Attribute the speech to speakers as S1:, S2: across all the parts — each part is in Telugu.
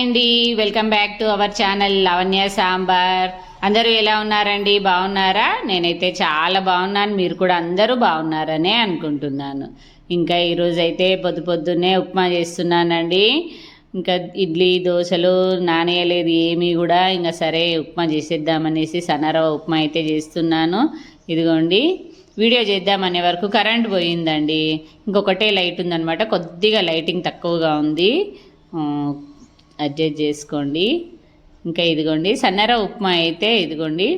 S1: హాయ్ అండి. Welcome back to our channel Lavanya Sambar అందరూ ఎలా ఉన్నారండి? బాగున్నారా? నేనైతే చాలా బాగున్నాను. మీరు కూడా అందరూ బాగున్నారనే అనుకుంటున్నాను. ఇంకా ఈరోజు అయితే పొద్దు పొద్దున్నే ఉప్మా చేస్తున్నానండి. ఇంకా ఇడ్లీ దోశలు నానేయలేదు ఏమీ కూడా. ఇంకా సరే ఉప్మా చేసేద్దామనేసి సన్నరవ ఉప్మా అయితే చేస్తున్నాను. ఇదిగోండి. వీడియో చేద్దామనే వరకు కరెంట్ పోయిందండి. ఇంకొకటే లైట్ ఉందన్నమాట. కొద్దిగా లైటింగ్ తక్కువగా ఉంది. అడ్జస్ట్ చేసుకోండి. ఇంకా ఇదిగోండి సన్నర ఉప్మా అయితే ఇదిగోండి.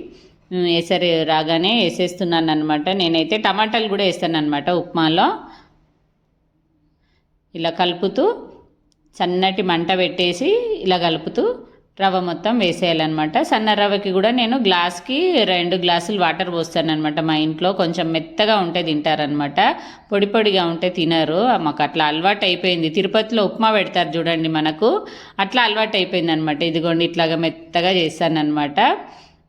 S1: ఉమ్, ఎసరు రాగానే వేసేస్తున్నాను అనమాట నేనైతే టమాటాలు కూడా వేస్తాను అనమాట ఉప్మాలో. ఇలా కలుపుతూ సన్నటి మంట పెట్టేసి ఇలా కలుపుతూ రవ్వ మొత్తం వేసేయాలన్నమాట. సన్న రవ్వకి కూడా నేను గ్లాస్కి రెండు గ్లాసులు వాటర్ పోస్తానమాట మా ఇంట్లో కొంచెం మెత్తగా ఉంటే తింటారనమాట పొడి పొడిగా ఉంటే తినరు. మాకు అట్లా అలవాటు అయిపోయింది తిరుపతిలో ఉప్మా పెడతారు చూడండి మనకు. అట్లా అలవాటు అయిపోయింది అనమాట ఇదిగోండి ఇట్లాగా మెత్తగా చేస్తానమాట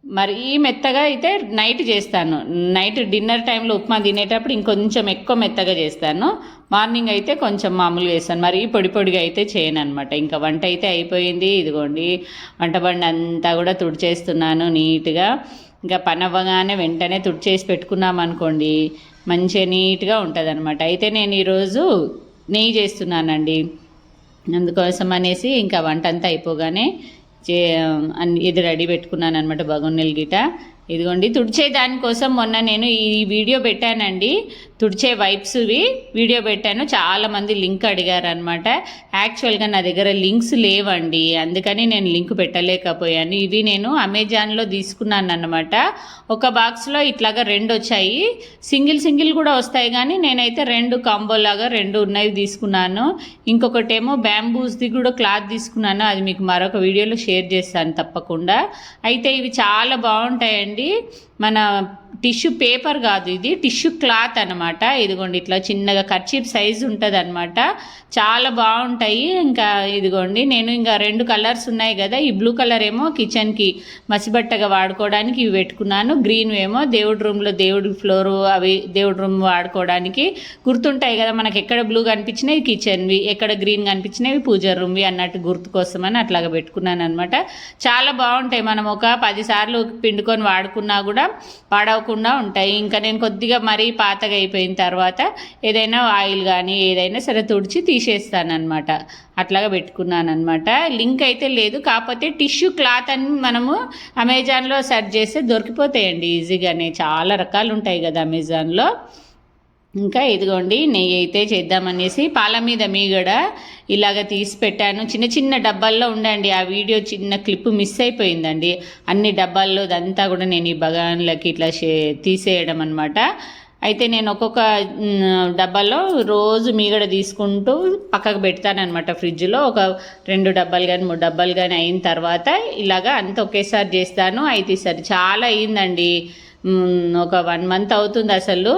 S1: మరి మెత్తగా అయితే నైట్ చేస్తాను. నైట్ డిన్నర్ టైంలో ఉప్మా తినేటప్పుడు ఇంకొంచెం ఎక్కువ మెత్తగా చేస్తాను. మార్నింగ్ అయితే కొంచెం మామూలుగా చేస్తాను. మరి పొడి పొడిగా అయితే చేయను అనమాట ఇంకా వంట అయితే అయిపోయింది. ఇదిగోండి వంట బండి అంతా కూడా తుడిచేస్తున్నాను నీట్గా. ఇంకా పని అవ్వగానే వెంటనే తుడిచేసి పెట్టుకున్నాం అనుకోండి మంచిగా నీట్గా ఉంటుంది అనమాట అయితే నేను ఈరోజు నెయ్యి చేస్తున్నానండి. అందుకోసం అనేసి ఇంకా వంట అంతా అయిపోగానే చే అన్ని ఇది రెడీ పెట్టుకున్నాను అనమాట బగోన్నెల గిట ఇదిగోండి తుడిచే దానికోసం మొన్న నేను ఈ వీడియో పెట్టానండి. తుడిచే వైప్స్వి వీడియో పెట్టాను. చాలామంది లింక్ అడిగారు అనమాట యాక్చువల్గా నా దగ్గర లింక్స్ లేవండి. అందుకని నేను లింక్ పెట్టలేకపోయాను. ఇవి నేను అమెజాన్లో తీసుకున్నాను అనమాట ఒక బాక్స్లో ఇట్లాగా రెండు వచ్చాయి. సింగిల్ సింగిల్ కూడా వస్తాయి కానీ నేనైతే రెండు కాంబోలాగా రెండు ఉన్నాయి తీసుకున్నాను. ఇంకొకటేమో బ్యాంబూస్ది కూడా క్లాత్ తీసుకున్నాను. అది మీకు మరొక వీడియోలో షేర్ చేస్తాను తప్పకుండా. అయితే ఇవి చాలా బాగుంటాయండి. మన టిష్యూ పేపర్ కాదు ఇది టిష్యూ క్లాత్ అనమాట ఇదిగోండి ఇట్లా చిన్నగా కర్చీప్ సైజ్ ఉంటుంది అనమాట చాలా బాగుంటాయి. ఇంకా ఇదిగోండి నేను ఇంకా రెండు కలర్స్ ఉన్నాయి కదా. ఈ బ్లూ కలర్ ఏమో కిచెన్కి మసిబట్టగా వాడుకోవడానికి ఇవి పెట్టుకున్నాను. గ్రీన్ ఏమో దేవుడి రూమ్లో దేవుడి ఫ్లోరు అవి దేవుడి రూమ్ వాడుకోవడానికి గుర్తుంటాయి కదా. మనకి ఎక్కడ బ్లూ కనిపించినవి కిచెన్వి ఎక్కడ గ్రీన్ కనిపించినవి పూజ రూమ్వి అన్నట్టు గుర్తు కోసమని అట్లాగా పెట్టుకున్నాను అనమాట చాలా బాగుంటాయి. మనం ఒక పదిసార్లు పిండుకొని వాడుకున్నా కూడా వాడవకుండా పాడవకుండా ఉంటాయి. ఇంకా నేను కొద్దిగా మరీ పాతగా అయిపోయిన తర్వాత ఏదైనా ఆయిల్ కానీ ఏదైనా సరే తుడిచి తీసేస్తానమాట అట్లాగా పెట్టుకున్నాను అనమాట లింక్ అయితే లేదు. కాకపోతే టిష్యూ క్లాత్ అని మనము అమెజాన్లో సెర్చ్ చేస్తే దొరికిపోతాయండి ఈజీగానే. చాలా రకాలు ఉంటాయి కదా అమెజాన్లో. ఇంకా ఇదిగోండి నెయ్యి అయితే చేద్దామనేసి పాల మీద మీగడ ఇలాగ తీసి పెట్టాను. చిన్న చిన్న డబ్బాల్లో ఉండండి ఆ వీడియో చిన్న క్లిప్ మిస్ అయిపోయిందండి. అన్ని డబ్బాల్లో దంతా కూడా నేను ఈ బగాన్లకి ఇట్లా తీసేయడం అనమాట అయితే నేను ఒక్కొక్క డబ్బాలో రోజు మీగడ తీసుకుంటూ పక్కకు పెడతానమాట ఫ్రిడ్జ్లో. ఒక రెండు డబ్బాలు కానీ మూడు డబ్బాలు కానీ అయిన తర్వాత ఇలాగా అంత ఒకేసారి చేస్తాను. అయితే ఈసారి చాలా అయిందండి. ఒక వన్ మంత్ అవుతుంది అసలు.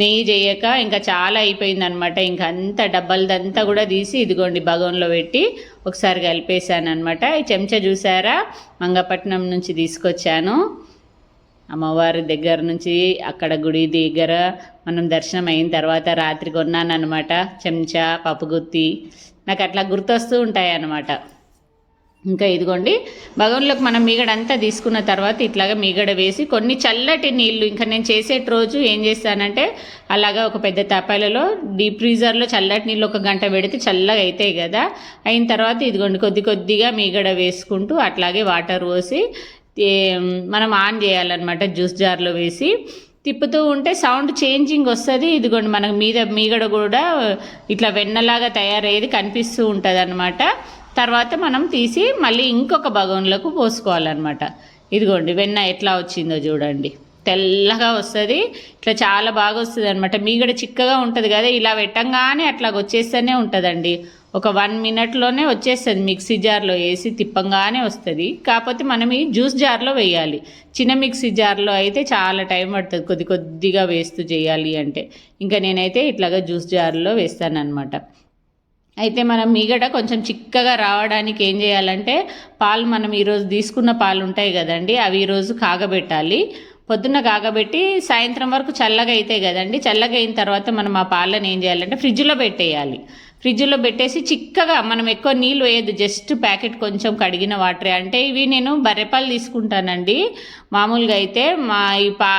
S1: నెయ్యి చేయక ఇంకా చాలా అయిపోయింది అనమాట ఇంకా అంత డబ్బలదంతా కూడా తీసి ఇదిగోండి బగోన్లో పెట్టి ఒకసారి కలిపేశాను అనమాట ఈ చెంచా చూసారా? మంగపట్నం నుంచి తీసుకొచ్చాను. అమ్మవారి దగ్గర నుంచి అక్కడ గుడి దగ్గర మనం దర్శనం అయిన తర్వాత రాత్రి కొన్నాను అనమాట చెంచా పప్పుగుత్తి. నాకు అట్లా గుర్తొస్తూ ఉంటాయి అన్నమాట ఇంకా ఇదిగోండి బగవన్లోకి మనం మీగడంతా తీసుకున్న తర్వాత ఇట్లాగా మీగడ వేసి కొన్ని చల్లటి నీళ్ళు ఇంకా నేను చేసేటి రోజు ఏం చేస్తానంటే అలాగా ఒక పెద్ద తపాలలో డీప్ ఫ్రీజర్లో చల్లటి నీళ్ళు ఒక గంట పెడితే చల్లగా అవుతాయి కదా. అయిన తర్వాత ఇదిగోండి కొద్ది కొద్దిగా మీగడ వేసుకుంటూ అట్లాగే వాటర్ పోసి మనం ఆన్ చేయాలన్నమాట జ్యూస్ జార్లో వేసి. తిప్పుతూ ఉంటే సౌండ్ చేంజింగ్ వస్తుంది ఇదిగోండి మనకు మీద మీగడ కూడా ఇట్లా వెన్నలాగా తయారయ్యేది కనిపిస్తూ ఉంటుంది తర్వాత మనం తీసి మళ్ళీ ఇంకొక భగవంలోకి పోసుకోవాలన్నమాట. ఇదిగోండి వెన్న ఎట్లా వచ్చిందో చూడండి. తెల్లగా వస్తుంది ఇట్లా చాలా బాగా వస్తుంది అనమాట మీగడ చిక్కగా ఉంటుంది కదా ఇలా పెట్టంగానే అట్లా వచ్చేస్తూనే ఉంటుందండి. ఒక వన్ మినిట్లోనే వచ్చేస్తుంది మిక్సీ జార్లో వేసి తిప్పంగానే వస్తుంది. కాకపోతే మనం ఈ జ్యూస్ జార్లో వేయాలి. చిన్న మిక్సీ జార్లో అయితే చాలా టైం పడుతుంది కొద్ది కొద్దిగా వేస్తూ చేయాలి అంటే. ఇంకా నేనైతే ఇట్లాగా జ్యూస్ జార్లో వేస్తానన్నమాట. అయితే మనం మీగడ కొంచెం చిక్కగా రావడానికి ఏం చేయాలంటే పాలు మనం ఈరోజు తీసుకున్న పాలు ఉంటాయి కదండి అవి ఈరోజు కాగబెట్టాలి. పొద్దున్న కాగబెట్టి సాయంత్రం వరకు చల్లగా అవుతాయి కదండి. చల్లగా అయిన తర్వాత మనం ఆ పాలను ఏం చేయాలంటే ఫ్రిడ్జ్లో పెట్టేయాలి. ఫ్రిడ్జ్లో పెట్టేసి చిక్కగా మనం ఎక్కువ నీళ్ళు వేయద్దు జస్ట్ ప్యాకెట్ కొంచెం కడిగిన వాటరే. అంటే ఇవి నేను బర్రెపాలు తీసుకుంటానండి. మామూలుగా అయితే మా ఈ పా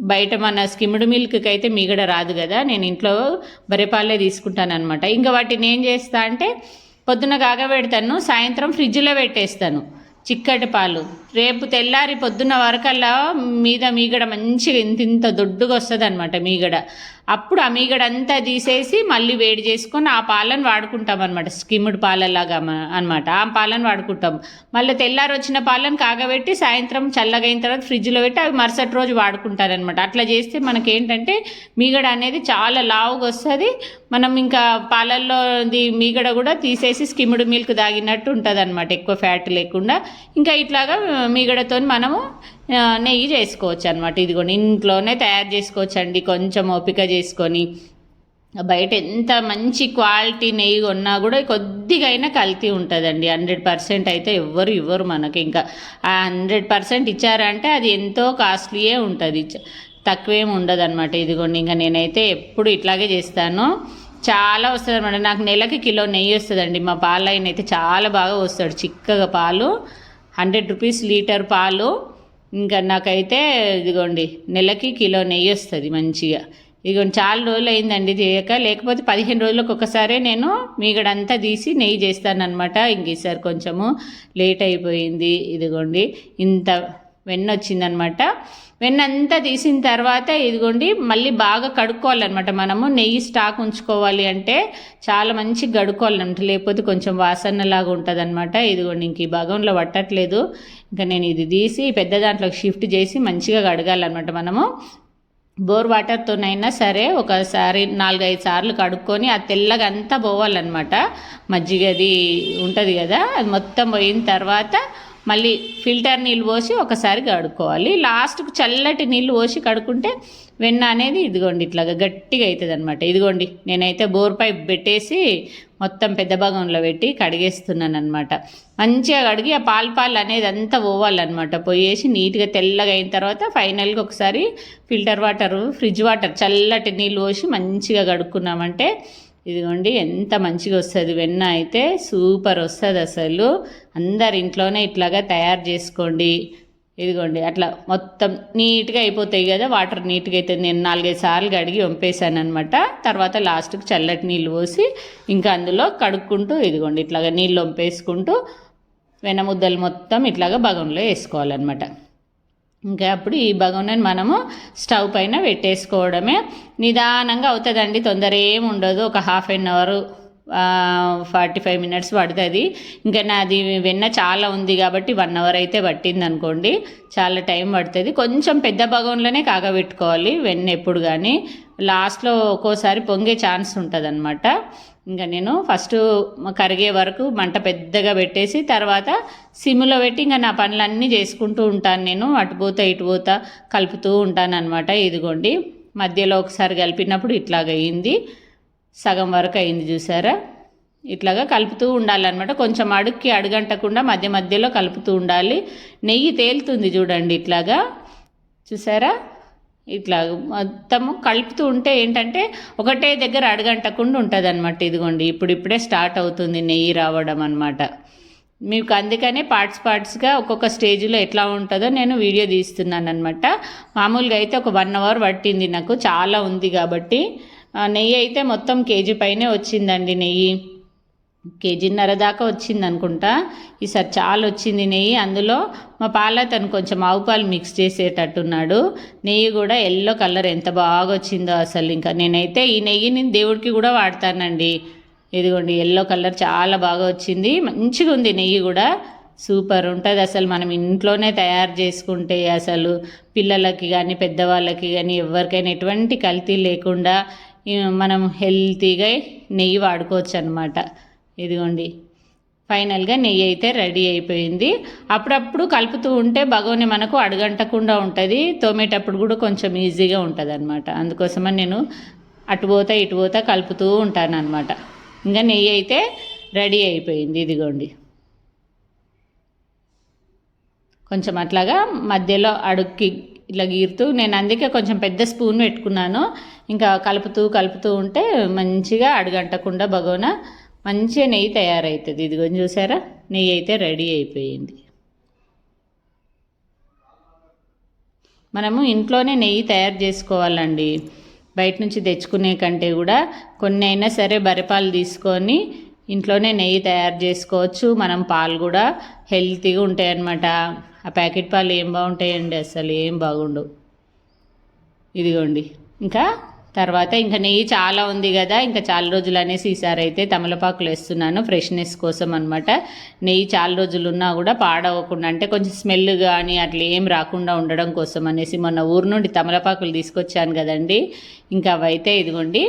S1: బయట మన స్కిమ్డ్ మిల్క్కి అయితే మీగడ రాదు కదా నేను ఇంట్లో బర్రెపాలే తీసుకుంటాను అనమాట ఇంకా వాటిని ఏం చేస్తా అంటే పొద్దున కాగబెడతాను సాయంత్రం ఫ్రిడ్జ్లో పెట్టేస్తాను. చిక్కటి పాలు. రేపు తెల్లారి పొద్దున్న వరకల్లా మీద మీగడ మంచిగా ఇంత ఇంత దొడ్డుగా వస్తుంది అనమాట మీగడ. అప్పుడు ఆ మీగడ అంతా తీసేసి మళ్ళీ వేడి చేసుకొని ఆ పాలను వాడుకుంటాం అనమాట స్కిమ్డ్ పాలలాగా అనమాట ఆ పాలను వాడుకుంటాం. మళ్ళీ తెల్లారి వచ్చిన పాలను కాగబెట్టి సాయంత్రం చల్లగా అయిన తర్వాత ఫ్రిడ్జ్లో పెట్టి అవి మరుసటి రోజు వాడుకుంటారనమాట అట్లా చేస్తే మనకి ఏంటంటే మీగడ అనేది చాలా లావుగా వస్తుంది. మనం ఇంకా పాలల్లో మీగడ కూడా తీసేసి స్కిమ్డ్ మిల్క్ తాగినట్టు ఉంటుంది అనమాట ఎక్కువ ఫ్యాట్ లేకుండా. ఇంకా ఇట్లాగా మీగడతో మనము నెయ్యి చేసుకోవచ్చు అనమాట ఇదిగోండి ఇంట్లోనే తయారు చేసుకోవచ్చు అండి కొంచెం ఓపిక చేసుకొని బయట ఎంత మంచి క్వాలిటీ నెయ్యి కొన్నా కూడా కొద్దిగైనా కల్తీ ఉంటుందండి. హండ్రెడ్ పర్సెంట్ అయితే ఎవ్వరు ఇవ్వరు మనకి. ఇంకా ఆ హండ్రెడ్ పర్సెంట్ ఇచ్చారంటే అది ఎంతో కాస్ట్లీయే ఉంటుంది. తక్కువేం ఉండదు అనమాట ఇదిగోండి ఇంకా నేనైతే ఎప్పుడు ఇట్లాగే చేస్తాను. చాలా వస్తుంది అనమాట నాకు నెలకి కిలో నెయ్యి వస్తుందండి. మా పాలు అయితే చాలా బాగా వస్తాడు. చిక్కగా పాలు. హండ్రెడ్ రూపీస్ లీటర్ పాలు. ఇంకా నాకైతే ఇదిగోండి నెలకి కిలో నెయ్యి వస్తుంది మంచిగా. ఇదిగోండి చాలా రోజులు అయిందండి చేయక. లేకపోతే పదిహేను రోజులకు ఒకసారి నేను మీగడంతా తీసి నెయ్యి చేస్తానమాట ఇంక ఈసారి కొంచెము లేట్ అయిపోయింది. ఇదిగోండి ఇంత వెన్న వచ్చిందనమాట వెన్న అంతా తీసిన తర్వాత ఇదిగోండి మళ్ళీ బాగా కడుక్కోవాలన్నమాట మనము. నెయ్యి స్టాక్ ఉంచుకోవాలి అంటే చాలా మంచి కడుక్కోవాలన్నమాట లేకపోతే కొంచెం వాసనలాగా ఉంటుంది అనమాట ఇదిగోండి ఇంక ఈ భాగంలో పట్టట్లేదు. ఇంకా నేను ఇది తీసి పెద్ద దాంట్లోకి షిఫ్ట్ చేసి మంచిగా కడగాలన్నమాట మనము. బోర్ వాటర్తోనైనా సరే ఒకసారి నాలుగైదు సార్లు కడుక్కొని ఆ తెల్లగా అంతా పోవాలన్నమాట మజ్జిగది ఉంటుంది కదా అది మొత్తం పోయిన తర్వాత మళ్ళీ ఫిల్టర్ నీళ్ళు పోసి ఒకసారి కడుక్కోవాలి. లాస్ట్కు చల్లటి నీళ్ళు పోసి కడుక్కుంటే వెన్న అనేది ఇదిగోండి ఇట్లాగా గట్టిగా అవుతుంది అనమాట ఇదిగోండి నేనైతే బోర్ పైప్ పెట్టేసి మొత్తం పెద్ద భాగంలో పెట్టి కడిగేస్తున్నాను అనమాట మంచిగా కడిగి ఆ పాలు పాలు అనేది అంతా పోవాలన్నమాట. పోయేసి నీట్గా తెల్లగా అయిన తర్వాత ఫైనల్గా ఒకసారి ఫిల్టర్ వాటర్ ఫ్రిడ్జ్ వాటర్ చల్లటి నీళ్ళు పోసి మంచిగా కడుక్కున్నామంటే ఇదిగోండి ఎంత మంచిగా వస్తుంది వెన్న అయితే సూపర్ వస్తుంది అసలు. అందరి ఇంట్లోనే ఇట్లాగా తయారు చేసుకోండి. ఇదిగోండి అట్లా మొత్తం నీట్గా అయిపోతాయి కదా వాటర్ నీట్గా అవుతుంది నేను నాలుగైదు సార్లు కడిగి వంపేశాను అనమాట తర్వాత లాస్ట్కి చల్లటి నీళ్ళు పోసి ఇంకా అందులో కడుక్కుంటూ ఇదిగోండి ఇట్లాగా నీళ్ళు వంపేసుకుంటూ వెనముద్దలు మొత్తం ఇట్లాగా భగంలో వేసుకోవాలన్నమాట. ఇంకా అప్పుడు ఈ బగోనని మనము స్టవ్ పైన పెట్టేసుకోవడమే. నిదానంగా అవుతుందండి తొందర ఏమి ఉండదు. ఒక half an hour forty five minutes పడుతుంది. ఇంకా నాది వెన్న చాలా ఉంది కాబట్టి వన్ అవర్ అయితే పట్టింది అనుకోండి చాలా టైం పడుతుంది. కొంచెం పెద్ద బగోన్లోనే కాగబెట్టుకోవాలి వెన్న ఎప్పుడు కానీ లాస్ట్లో ఒక్కోసారి పొంగే ఛాన్స్ ఉంటుంది అనమాట ఇంకా నేను ఫస్ట్ కరిగే వరకు మంట పెద్దగా పెట్టేసి తర్వాత సిమ్లో పెట్టి ఇంకా నా పనులన్నీ చేసుకుంటూ ఉంటాను నేను. అటు పోతా ఇటు పోతా కలుపుతూ ఉంటాను అనమాట ఇదిగోండి మధ్యలో ఒకసారి కలిపినప్పుడు ఇట్లాగ అయింది. సగం వరకు అయింది చూసారా? ఇట్లాగా కలుపుతూ ఉండాలన్నమాట. కొంచెం అడుక్కి అడుగంటకుండా మధ్య మధ్యలో కలుపుతూ ఉండాలి. నెయ్యి తేలుతుంది చూడండి ఇట్లాగా. చూసారా? ఇట్లా మొత్తము కలుపుతూ ఉంటే ఏంటంటే ఒకటే దగ్గర అడగంటకుండా ఉంటుంది అనమాట ఇదిగోండి ఇప్పుడు ఇప్పుడే స్టార్ట్ అవుతుంది నెయ్యి రావడం అనమాట మీకు అందుకనే పార్ట్స్ పార్ట్స్గా ఒక్కొక్క స్టేజ్లో ఎట్లా ఉంటుందో నేను వీడియో తీస్తున్నాను అనమాట మామూలుగా అయితే ఒక వన్ అవర్ పట్టింది నాకు చాలా ఉంది కాబట్టి. నెయ్యి అయితే మొత్తం కేజీ పైనే వచ్చిందండి నెయ్యి. కేజీన్నర దాకా వచ్చింది అనుకుంటా ఈసారి చాలా వచ్చింది నెయ్యి. అందులో మా పాల తను కొంచెం ఆవు పాలు మిక్స్ చేసేటట్టున్నాడు. నెయ్యి కూడా ఎల్లో కలర్ ఎంత బాగా వచ్చిందో అసలు ఇంకా. నేనైతే ఈ నెయ్యిని దేవుడికి కూడా వాడతానండి. ఇదిగోండి ఎల్లో కలర్ చాలా బాగా వచ్చింది. మంచిగా ఉంది నెయ్యి కూడా. సూపర్ ఉంటుంది అసలు. మనం ఇంట్లోనే తయారు చేసుకుంటే అసలు పిల్లలకి కానీ పెద్దవాళ్ళకి కానీ ఎవరికైనా ఎటువంటి కల్తీ లేకుండా మనం హెల్తీగా నెయ్యి వాడుకోవచ్చు అనమాట ఇదిగోండి. ఫైనల్గా నెయ్యి అయితే రెడీ అయిపోయింది. అప్పుడప్పుడు కలుపుతూ ఉంటే బగోని మనకు అడగంటకుండా ఉంటుంది. తోమేటప్పుడు కూడా కొంచెం ఈజీగా ఉంటుంది అనమాట అందుకోసమని నేను అటు పోతా ఇటు పోతా కలుపుతూ ఉంటాను అనమాట ఇంకా నెయ్యి అయితే రెడీ అయిపోయింది. ఇదిగోండి. కొంచెం అట్లాగా మధ్యలో అడుక్కి ఇట్లా గీరుతూ నేను అందుకే కొంచెం పెద్ద స్పూన్ పెట్టుకున్నాను. ఇంకా కలుపుతూ కలుపుతూ ఉంటే మంచిగా అడుగంటకుండా బగోన మంచిగా నెయ్యి తయారవుతుంది ఇదిగో చూసారా? నెయ్యి అయితే రెడీ అయిపోయింది. మనము ఇంట్లోనే నెయ్యి తయారు చేసుకోవాలండి. బయట నుంచి తెచ్చుకునే కంటే కూడా కొన్ని అయినా సరే బరిపాలు తీసుకొని ఇంట్లోనే నెయ్యి తయారు చేసుకోవచ్చు. మనం పాలు కూడా హెల్తీగా ఉంటాయి అన్నమాట ఆ ప్యాకెట్ పాలు ఏం బాగుంటాయండి? అసలు ఏం బాగుండవు. ఇదిగోండి. ఇంకా తర్వాత ఇంకా నెయ్యి చాలా ఉంది కదా ఇంకా చాలా రోజులు అనేసి ఈసారి అయితే తమలపాకులు వేస్తున్నాను ఫ్రెష్నెస్ కోసం అనమాట నెయ్యి చాలా రోజులు ఉన్నా కూడా పాడవకుండా అంటే కొంచెం స్మెల్ కానీ అట్లా ఏం రాకుండా ఉండడం కోసం అనేసి మొన్న ఊరు నుండి తమలపాకులు తీసుకొచ్చాను కదండి. ఇంకా అవైతే ఇదిగోండి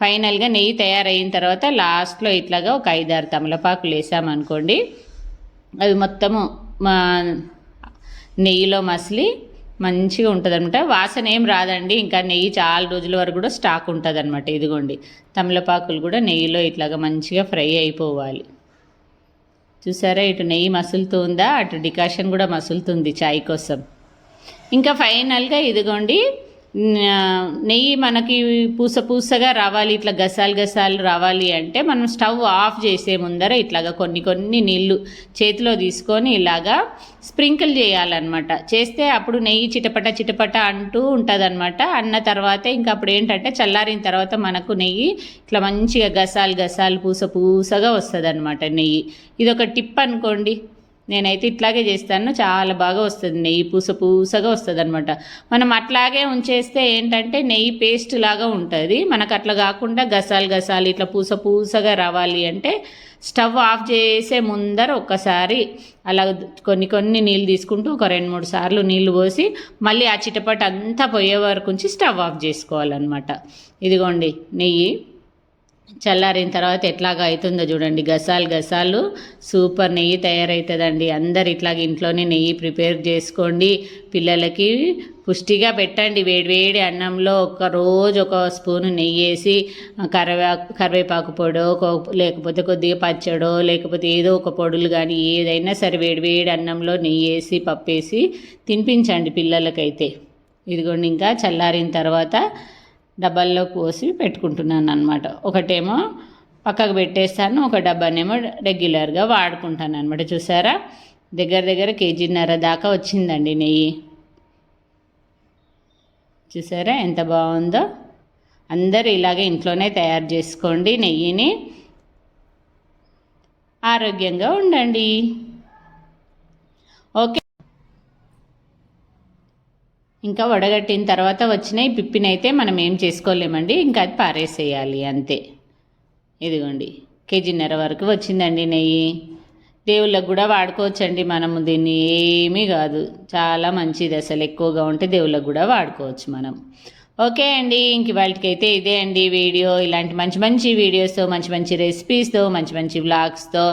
S1: ఫైనల్గా నెయ్యి తయారైన తర్వాత లాస్ట్లో ఇట్లాగా ఒక ఐదారు తమలపాకులు వేసామనుకోండి అవి మొత్తము మా నెయ్యిలో మసిలి మంచిగా ఉంటుంది అనమాట వాసన ఏం రాదండి. ఇంకా నెయ్యి చాలా రోజుల వరకు కూడా స్టాక్ ఉంటుంది అనమాట ఇదిగోండి. తమలపాకులు కూడా నెయ్యిలో ఇట్లాగా మంచిగా ఫ్రై అయిపోవాలి. చూసారా ఇటు నెయ్యి మసులుతుందా? అటు డికాషన్ కూడా మసులుతుంది చాయ్ కోసం. ఇంకా ఫైనల్గా ఇదిగోండి. నెయ్యి మనకి పూస పూసగా రావాలి ఇట్లా గసాలు గసాలు రావాలి అంటే మనం స్టవ్ ఆఫ్ చేసే ముందర ఇట్లాగా కొన్ని కొన్ని నీళ్ళు చేతిలో తీసుకొని ఇలాగా స్ప్రింకిల్ చేయాలన్నమాట. చేస్తే అప్పుడు నెయ్యి చిటపట చిటపట అంటూ ఉంటుంది అన్న తర్వాత ఇంకా అప్పుడు ఏంటంటే చల్లారిన తర్వాత మనకు నెయ్యి ఇట్లా మంచిగా గసాలు గసాలు పూస పూసగా వస్తుంది నెయ్యి. ఇది ఒక టిప్ అనుకోండి. నేనైతే ఇట్లాగే చేస్తాను. చాలా బాగా వస్తుంది నెయ్యి పూస పూసగా వస్తుంది అనమాట మనం అట్లాగే ఉంచేస్తే ఏంటంటే నెయ్యి పేస్ట్ లాగా ఉంటుంది. మనకు అట్లా కాకుండా గసాలు గసాలు ఇట్లా పూస పూసగా రావాలి అంటే స్టవ్ ఆఫ్ చేసే ముందర ఒక్కసారి అలా కొన్ని కొన్ని నీళ్ళు తీసుకుంటూ ఒక రెండు మూడు సార్లు నీళ్ళు పోసి మళ్ళీ ఆ చిటపట అంతా పోయే వరకు ఉంచి స్టవ్ ఆఫ్ చేసుకోవాలన్నమాట. ఇదిగోండి నెయ్యి. చల్లారిన తర్వాత ఎట్లాగా అవుతుందో చూడండి. గసాలు గసాలు. సూపర్ నెయ్యి తయారవుతుందండి అందరు ఇట్లాగ ఇంట్లోనే నెయ్యి ప్రిపేర్ చేసుకోండి. పిల్లలకి పుష్టిగా పెట్టండి. వేడివేడి అన్నంలో ఒక రోజు ఒక స్పూను నెయ్యి వేసి కరివే కరివేపాకు పొడో లేకపోతే కొద్దిగా పచ్చడో లేకపోతే ఏదో ఒక పొడులు కానీ ఏదైనా సరే వేడివేడి అన్నంలో నెయ్యి వేసి పప్పేసి తినిపించండి పిల్లలకైతే. ఇదిగోండి ఇంకా చల్లారిన తర్వాత డబ్బాల్లో పోసి పెట్టుకుంటున్నాను అనమాట ఒకటేమో పక్కకు పెట్టేస్తాను ఒక డబ్బానేమో రెగ్యులర్గా వాడుకుంటాను అనమాట చూసారా? దగ్గర దగ్గర కేజీన్నర దాకా వచ్చిందండి నెయ్యి. చూసారా ఎంత బాగుందో? అందరూ ఇలాగే ఇంట్లోనే తయారు చేసుకోండి నెయ్యిని. ఆరోగ్యంగా ఉండండి ఓకే ఇంకా వడగట్టిన తర్వాత వచ్చినాయి పిప్పినైతే మనం ఏం చేసుకోలేమండి ఇంకా అది పారేసేయాలి అంతే. ఇదిగోండి కేజీన్నర వరకు వచ్చిందండి నెయ్యి. దేవుళ్ళకు కూడా వాడుకోవచ్చండి మనము దీన్ని ఏమీ కాదు. చాలా మంచిది అసలు ఎక్కువగా ఉంటే దేవుళ్ళకు కూడా వాడుకోవచ్చు మనం. ఓకే అండి ఇంక వాళ్ళకైతే ఇదే అండి వీడియో. ఇలాంటి మంచి మంచి వీడియోస్తో మంచి మంచి రెసిపీస్తో మంచి మంచి వ్లాగ్స్తో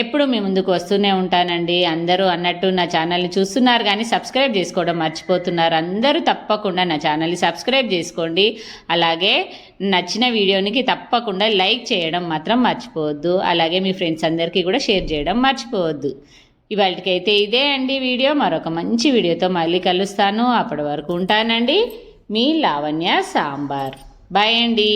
S1: ఎప్పుడు మీ ముందుకు వస్తూనే ఉంటానండి. అందరూ అన్నట్టు నా ఛానల్ని చూస్తున్నారు కానీ సబ్స్క్రైబ్ చేసుకోవడం మర్చిపోతున్నారు. అందరూ తప్పకుండా నా ఛానల్ని సబ్స్క్రైబ్ చేసుకోండి. అలాగే నచ్చిన వీడియోనికి తప్పకుండా లైక్ చేయడం మాత్రం మర్చిపోవద్దు. అలాగే మీ ఫ్రెండ్స్ అందరికీ కూడా షేర్ చేయడం మర్చిపోవద్దు. ఇవాళకైతే ఇదే అండి వీడియో. మరొక మంచి వీడియోతో మళ్ళీ కలుస్తాను. అప్పటి వరకు ఉంటానండి. మీ లావణ్య సాంబార్. బాయ్ అండి.